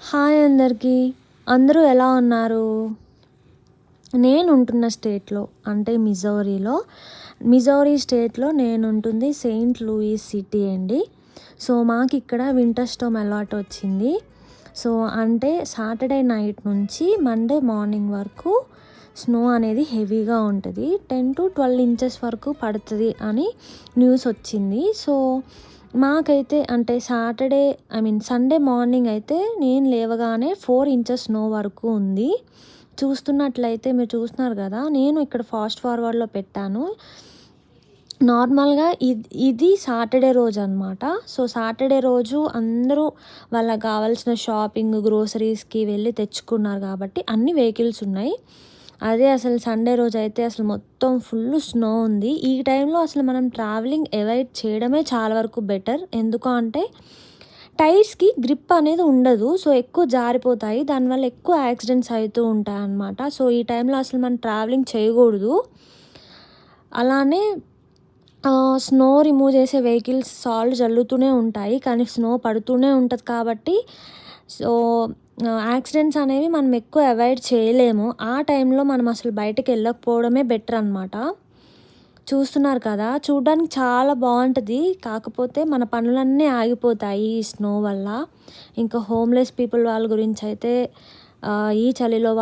Hi అందరికీ. అందరూ ఎలా ఉన్నారు? నేను ఉంటున్న స్టేట్లో అంటే మిజోరీలో. మిజోరీ స్టేట్లో నేను ఉంటుంది సెయింట్ లూయిస్ సిటీ అండి. సో మాకు ఇక్కడ వింటర్ స్టోమ్ అలవాటు వచ్చింది. సో అంటే సాటర్డే నైట్ నుంచి మండే మార్నింగ్ వరకు స్నో అనేది హెవీగా ఉంటుంది. టెన్ టు ట్వెల్వ్ ఇంచెస్ వరకు పడుతుంది అని న్యూస్ వచ్చింది. సో మాకైతే అంటే Saturday I mean Sunday morning అయితే నేను లేవగానే ఫోర్ ఇంచెస్ స్నో వరకు ఉంది. చూస్తున్నట్లయితే మీరు చూస్తున్నారు కదా నేను ఇక్కడ ఫాస్ట్ ఫార్వర్డ్లో పెట్టాను. నార్మల్గా ఇది ఇది సాటర్డే రోజు అనమాట సో సాటర్డే రోజు అందరూ వాళ్ళకి కావాల్సిన షాపింగ్ గ్రోసరీస్కి వెళ్ళి తెచ్చుకున్నారు కాబట్టి అన్ని వెహికల్స్ ఉన్నాయి. అదే అసలు సండే రోజు అయితే అసలు మొత్తం ఫుల్ స్నో ఉంది. ఈ టైంలో అసలు మనం ట్రావెలింగ్ అవాయిడ్ చేయడమే చాలా వరకు బెటర్. ఎందుకు అంటే టైర్స్కి గ్రిప్ అనేది ఉండదు. సో ఎక్కువ జారిపోతాయి. దానివల్ల ఎక్కువ యాక్సిడెంట్స్ అవుతూ ఉంటాయి అన్నమాట. సో ఈ టైంలో అసలు మనం ట్రావెలింగ్ చేయకూడదు. అలానే స్నో రిమూవ్ చేసే వెహికల్స్ సాల్ట్ జల్లుతూనే ఉంటాయి. కానీ స్నో పడుతూనే ఉంటుంది కాబట్టి సో యాక్సిడెంట్స్ అనేవి మనం ఎక్కువ అవాయిడ్ చేయలేము. ఆ టైంలో మనం అసలు బయటకు వెళ్ళకపోవడమే బెటర్ అనమాట చూస్తున్నారు కదా చూడడానికి చాలా బాగుంటుంది. కాకపోతే మన పనులన్నీ ఆగిపోతాయి ఈ స్నో వల్ల. ఇంకా హోమ్లెస్ పీపుల్ వాళ్ళ గురించి అయితే ఈ చలిలో